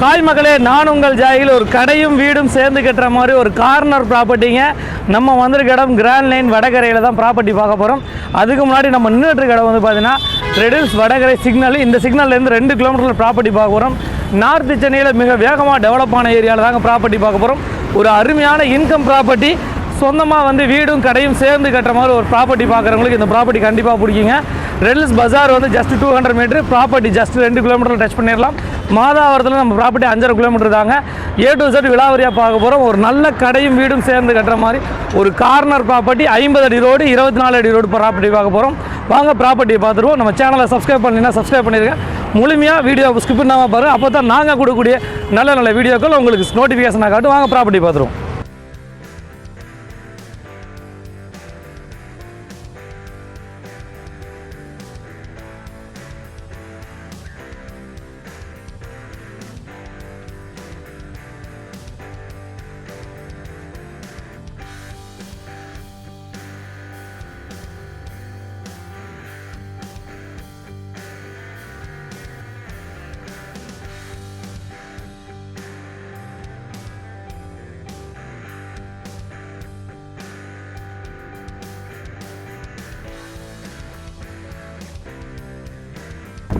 Hi மகளே நான் உங்கள் ஜாயில் ஒரு கடையும் வீடும் சேர்ந்து கட்டுற மாதிரி ஒரு கார்னர் ப்ராப்பர்ட்டிங்க நம்ம வந்திருக்க இடம் கிராண்ட் லைன் வடகரையில் தான் ப்ராப்பர்ட்டி பார்க்க போகிறோம் அதுக்கு முன்னாடி நம்ம நின்றுட்டு இருக்க இடம் வந்து பார்த்தீங்கன்னா ரெடில்ஸ் வடகரை சிக்னல் இந்த சிக்னல்லேருந்து ரெண்டு கிலோமீட்டரில் ப்ராப்பர்ட்டி பார்க்க போகிறோம் நார்த் சென்னையில் மிக வேகமாக டெவலப் ஆன ஏரியாவில் தாங்க ப்ராப்பர்ட்டி பார்க்க போகிறோம் ஒரு அருமையான இன்கம் ப்ராப்பர்ட்டி சொந்தமாக வந்து வீடும் கடையும் சேர்ந்து கட்டுற மாதிரி ஒரு ப்ராப்பர்ட்டி பார்க்குறவங்களுக்கு இந்த ப்ராப்பர்ட்டி கண்டிப்பாக பிடிக்குங்க. ரெட்லஸ் பஜார் வந்து just two hundred metre property just ரெண்டு கிலோமீட்டர் டச் பண்ணிடலாம். மாதாவரத்தில் நம்ம ப்ராப்பர்ட்டி அஞ்சரை கிலோமீட்டர் தாங்க. ஏ டு செட் விலாவரியாக பார்க்க போகிறோம் ஒரு நல்ல கடையும் வீடும் சேர்ந்து கட்டுற மாதிரி ஒரு கார்னர் ப்ராப்பர்ட்டி ஐம்பது அடி ரோடு இருபத்தி நாலு அடி ரோடு ப்ராப்பர்ட்டி பார்க்க போகிறோம் வாங்க ப்ராப்பர்ட்டியை பார்த்துருவோம். நம்ம சேனலை சப்ஸ்கிரைப் பண்ணினா சப்ஸ்கிரைப் பண்ணியிருக்கேன் முழுமையாக வீடியோ ஸ்கிப் பண்ணாமல் பாருங்கள் அப்போ தான் நாங்கள் கொடுக்கக்கூடிய நல்ல நல்ல வீடியோக்கள் உங்களுக்கு நோட்டிஃபிகேஷனாக காட்டும். வாங்க ப்ராப்பர்ட்டி பார்த்துருவோம்.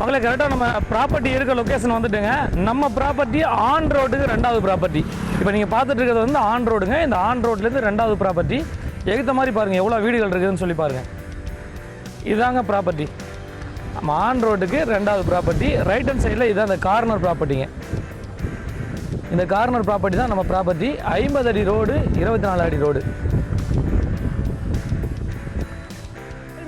மகளே கரெக்டாக நம்ம ப்ராப்பர்ட்டி இருக்க லொக்கேஷன் வந்துட்டுங்க. நம்ம ப்ராப்பர்ட்டி ஆன் ரோட்டுக்கு ரெண்டாவது ப்ராப்பர்ட்டி இப்போ நீங்கள் பார்த்துட்டு இருக்கிறது வந்து ஆன் ரோடுங்க இந்த ஆன் ரோட்லேருந்து ரெண்டாவது ப்ராப்பர்ட்டி எகுத்த மாதிரி பாருங்கள் எவ்வளோ வீடுகள் இருக்குதுன்னு சொல்லி பாருங்கள் இதாங்க ப்ராப்பர்ட்டி நம்ம ஆன் ரோட்டுக்கு ரெண்டாவது ப்ராப்பர்ட்டி ரைட் ஹேண்ட் சைடில் இதான் இந்த கார்னர் ப்ராப்பர்ட்டிங்க இந்த கார்னர் ப்ராப்பர்ட்டி தான் நம்ம ப்ராப்பர்ட்டி ஐம்பது அடி ரோடு இருபத்தி நாலு அடி ரோடு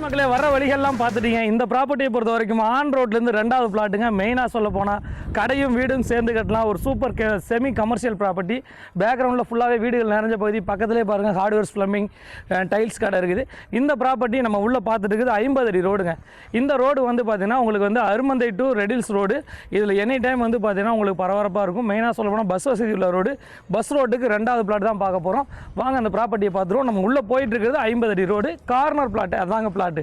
மக்களே வர வழிகள்லாம் பார்த்துட்டீங்க. இந்த ப்ராப்பர்ட்டியை பொறுத்த வரைக்கும் ஆன் ரோட்லேருந்து ரெண்டாவது பிளாட்டுங்க மெயினாக சொல்ல போனால் கடையும் வீடும் சேர்ந்து கட்டலாம். ஒரு சூப்பர் கே செமி கமர்ஷியல் ப்ராப்பர்ட்டி பேக்ரவுண்டில் ஃபுல்லாகவே வீடுகள் நிறைஞ்ச பகுதி. பக்கத்துலேயே பாருங்கள் ஹார்ட்வேர்ஸ் ப்ளம்பிங் டைல்ஸ் கடை இருக்குது. இந்த ப்ராப்பர்ட்டி நம்ம உள்ளே பார்த்துட்டு இருக்குது ஐம்பது அடி ரோடுங்க இந்த ரோடு வந்து பார்த்திங்கன்னா உங்களுக்கு வந்து அருமந்தை டு ரெடில்ஸ் ரோடு இதில் எனி டைம் வந்து பார்த்திங்கன்னா உங்களுக்கு பரபரப்பாக இருக்கும். மெயினாக சொல்ல போனால் பஸ் வசதி உள்ள ரோடு பஸ் ரோட்டுக்கு ரெண்டாவது பிளாட் தான் பார்க்க போகிறோம் வாங்க அந்த ப்ராப்பர்ட்டியை பார்த்துருவோம். நம்ம உள்ளே போயிட்டு இருக்கிறது ஐம்பது அடி ரோடு கார்னர் பிளாட் அதாங்க பிளாட்டு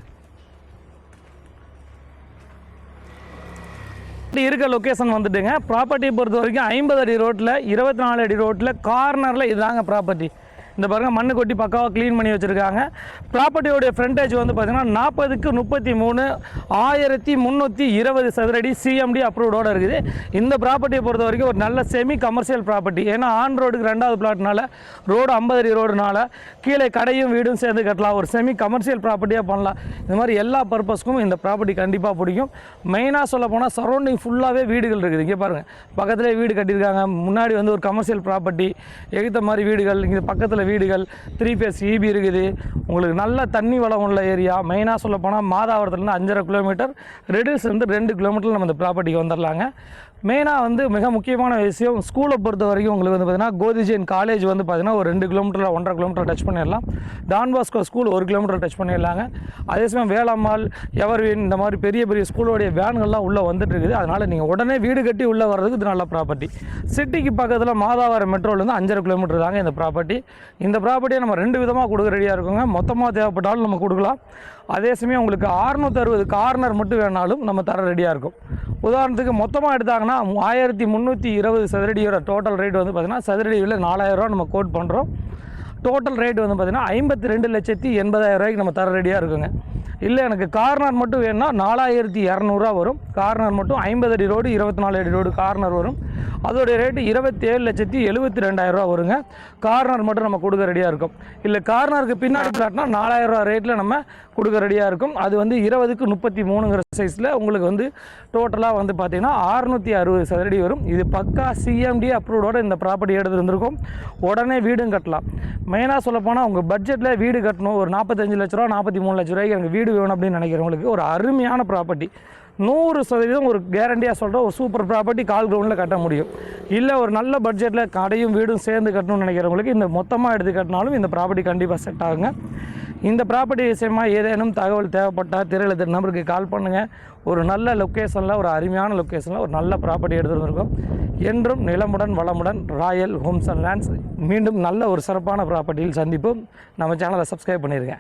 இப்படி இருக்க லொக்கேஷன் வந்துட்டுங்க. ப்ராப்பர்ட்டி பொறுத்த வரைக்கும் ஐம்பது அடி ரோட்டில் இருபத்தி நாலு அடி ரோட்டில் கார்னரில் இதுதாங்க ப்ராப்பர்ட்டி இந்த பாருங்க மண்ணு கொட்டி பக்காவாக க்ளீன் பண்ணி வச்சுருக்காங்க. ப்ராப்பர்ட்டியோடைய ஃப்ரண்டேஜ் வந்து பார்த்திங்கன்னா நாற்பதுக்கு முப்பத்தி மூணு ஆயிரத்தி முந்நூற்றி இருபது சதுரடி சிஎம்டி அப்ரூவ்டோடு இருக்குது. இந்த ப்ராப்பர்ட்டியை பொறுத்த வரைக்கும் ஒரு நல்ல செமி கமர்ஷியல் ப்ராப்பர்ட்டி ஏன்னா ஆன் ரோடுக்கு ரெண்டாவது பிளாட்னால ரோடு ஐம்பது அடி ரோடுனால கீழே கடையும் வீடும் சேர்ந்து கட்டலாம். ஒரு செமி கமர்ஷியல் ப்ராப்பர்ட்டியாக பண்ணலாம். இந்த மாதிரி எல்லா பர்பஸ்க்கும் இந்த ப்ராப்பர்ட்டி கண்டிப்பாக பிடிக்கும். மெயினாக சொல்ல போனால் சரௌண்டிங் ஃபுல்லாகவே வீடுகள் இருக்குது. இங்கே பாருங்கள் பக்கத்துலேயே வீடு கட்டியிருக்காங்க. முன்னாடி வந்து ஒரு கமர்ஷியல் ப்ராப்பர்ட்டி எகுத்த மாதிரி வீடுகள் இங்கே பக்கத்தில் வீடுகள் த்ரீ பேஸ் ஈபி இருக்குது. உங்களுக்கு நல்ல தண்ணி வளம் உள்ள ஏரியா. மெயினாக சொல்ல போனால் மாதாவரத்துலேருந்து அஞ்சரை கிலோமீட்டர் ரெடில்ஸ் வந்து ரெண்டு கிலோமீட்டர் நம்ம இந்த ப்ராப்பர்ட்டிக்கு வந்துடலாங்க. மெயினாக வந்து மிக முக்கியமான விஷயம் ஸ்கூலை பொறுத்த வரைக்கும் உங்களுக்கு வந்து பார்த்தீங்கன்னா கோதிஜெயின் காலேஜ் வந்து பார்த்திங்கன்னா ஒரு ரெண்டு கிலோமீட்டரில் ஒன்றரை கிலோமீட்டர் டச் பண்ணிடலாம். டான்பாஸ்கோ ஸ்கூல் ஒரு கிலோமீட்டர் டச் பண்ணிடலாங்க. அதே சமயம் வேளாம்மாள் எவர்வின் இந்த மாதிரி பெரிய பெரிய ஸ்கூலோடைய வேன்கள்லாம் உள்ளே வந்துட்டு இருக்குது. அதனால் நீங்கள் உடனே வீடு கட்டி உள்ளே வர்றதுக்கு இது நல்ல ப்ராப்பர்ட்டி சிட்டிக்கு பக்கத்தில் மாதாவரம் மெட்ரோலேருந்து அஞ்சரை கிலோமீட்டர் தாங்க இந்த ப்ராப்பர்ட்டி இந்த ப்ராப்பர்ட்டியை நம்ம ரெண்டு விதமாக கொடுக்க ரெடியாக இருக்குங்க. மொத்தமாக தேவைப்பட்டாலும் நம்ம கொடுக்கலாம். அதே சமயம் உங்களுக்கு அறுநூத்தறுபது கார்னர் மட்டும் வேணாலும் நம்ம தர ரெடியாக இருக்கும். உதாரணத்துக்கு மொத்தமாக எடுத்தாங்கன்னா ஆயிரத்தி முந்நூற்றி இருபது சதுரடியோட டோட்டல் ரேட் வந்து பார்த்திங்கன்னா சதுரடியில் நாலாயிரரூவா நம்ம கோட் பண்ணுறோம் டோட்டல் ரேட் வந்து பார்த்திங்கன்னா ஐம்பத்தி ரெண்டு லட்சத்தி எண்பதாயிரம் ரூபாய்க்கு நம்ம தர ரெடியாக இருக்குங்க. இல்லை எனக்கு கார்னர் மட்டும் வேணும்னா நாலாயிரத்தி இரநூறுவா வரும். கார்னர் மட்டும் ஐம்பது அடி ரோடு இருபத்தி நாலு அடி ரோடு கார்னர் வரும். அதோடைய ரேட்டு இருபத்தி ஏழு லட்சத்தி எழுபத்தி ரெண்டாயிரரூவா வருங்க. கார்னர் மட்டும் நம்ம கொடுக்க ரெடியாக இருக்கும். இல்லை கார்னருக்கு பின்னாடி பிளாட்னா நாலாயிரரூவா ரேட்டில் நம்ம கொடுக்க ரெடியாக இருக்கும். அது வந்து இருபதுக்கு முப்பத்தி மூணுங்கிற சைஸில் உங்களுக்கு வந்து டோட்டலாக வந்து பார்த்தீங்கன்னா அறுநூற்றி அறுபது சதுரடி வரும். இது பக்கா சிஎம்டி அப்ரூவோட இந்த ப்ராப்பர்ட்டி எடுத்துருந்துருக்கும். உடனே வீடும் கட்டலாம். மெயினாக சொல்லப்போனால் உங்கள் பட்ஜெட்டில் வீடு கட்டணும். ஒரு நாற்பத்தஞ்சு லட்ச ரூபா நாற்பத்தி மூணு லட்ச ரூபாய்க்கு எனக்கு வீடு வேணும் அப்படின்னு நினைக்கிறவங்களுக்கு ஒரு அருமையான ப்ராப்பர்ட்டி நூறு சதவீதம் ஒரு கேரண்டியாக சொல்கிற ஒரு சூப்பர் ப்ராப்பர்ட்டி கால் கிரவுண்டில் கட்ட முடியும். இல்லை ஒரு நல்ல பட்ஜெட்டில் கடையும் வீடும் சேர்ந்து கட்டணும்னு நினைக்கிறவங்களுக்கு இந்த மொத்தமாக எடுத்து கட்டினாலும் இந்த ப்ராப்பர்ட்டி கண்டிப்பாக செட் ஆகுங்க. இந்த ப்ராப்பர்ட்டி விஷயமா ஏதேனும் தகவல் தேவைப்பட்டால் திரையில் திரு நம்பருக்கு கால் பண்ணுங்கள் ஒரு நல்ல லொக்கேஷனில் ஒரு அருமையான லொக்கேஷனில் ஒரு நல்ல ப்ராப்பர்ட்டி எடுத்துகிட்டு என்றும் நிலமுடன் வளமுடன் ராயல் ஹோம்ஸ் அண்ட் லேண்ட்ஸ் மீண்டும் நல்ல ஒரு சிறப்பான ப்ராப்பர்ட்டியில் சந்திப்போம். நம்ம சேனலை சப்ஸ்கிரைப் பண்ணிடுங்க